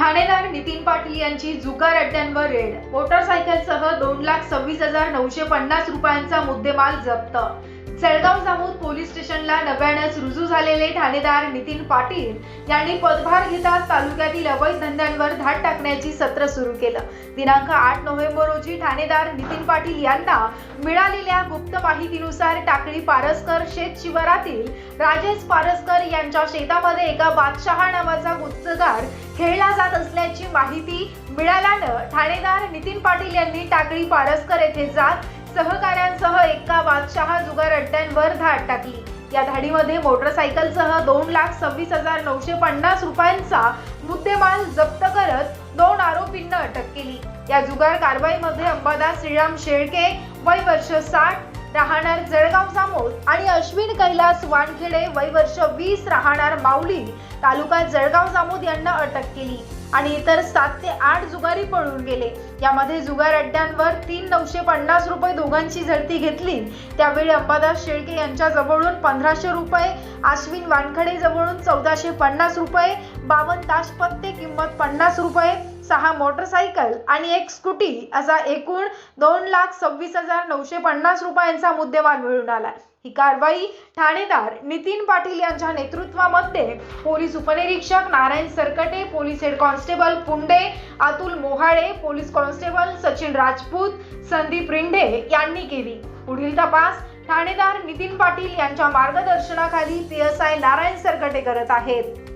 ठाणेदार नितीन पाटील यांची जुगार अड्ड्यांवर रेड. मोटरसायकलसह दोन लाख सव्वीस हजार नऊशे पन्नास रुपयांचा मुद्देमाल जप्त. जळगाव जामोद पोलीस जिल्हा नव्यानेच रुजू झालेले ठाणेदार नितीन पाटील यांनी पदभार घेताच तालुक्यातील अवैध धंद्यांवर धाड टाकण्याची सत्र सुरू केलं. दिनांक आठ नोव्हेंबर रोजी ठाणेदार नितीन पाटील यांना मिळालेल्या गुप्त माहितीनुसार टाकळी पारसकर शेत शिवारातील राजेश पारसकर यांच्या शेतामध्ये एका बादशहा नावाचा गुत्तगार खेळला जात असल्याची माहिती मिळाल्यानं ठाणेदार नितीन पाटील यांनी टाकळी पारसकर येथे जात सहकाऱ्यांसह एका बादशहा जुगार अड्ड्यांवर धाड टाकली. या धाडीमध्ये मोटरसायकलसह दोन लाख सव्वीस हजार नऊशे पन्नास रुपयांचा मुद्देमाल जप्त करत दोन आरोपींना अटक केली. या जुगार कारवाईमध्ये अंबादास श्रीराम शेळके वय वर्ष साठ राहणार जळगाव जामोद आणि अश्विन कैलास वानखेडे वय वर्ष वीस राहणार माऊली तालुका जळगाव जामोद यांना अटक केली. आणि इतर सात ते आठ जुगारी पळून गेले. यामध्ये जुगार अड्ड्यांवर तीन नऊशे पन्नास रुपये दोघांची झडती घेतली. त्यावेळी अंबादास शेळके यांच्या जवळून पंधराशे रुपये आश्विन वानखडे जवळून चौदाशे पन्नास रुपये बावन्न तास पत्ते किंमत पन्नास रुपये सहा मोटरसायकल आणि एक स्कूटी असा एकूण दोन लाख सव्वीस हजार नऊशे पन्नास रुपयांचा मुद्देमाल मिळून आला ही कारवाई ठाणेदार नितीन पाटील यांच्या नेतृत्वामध्ये पोलीस उपनिरीक्षक Narayan Sarkate police head constable Punde Atul Mohale police constable Sachin Rajput Sandeep Rindhe यांनी केली. पुढील तपास ठाणेदार नितीन पाटील यांच्या मार्गदर्शनाखाली P S I Narayan Sarkate करत आहेत.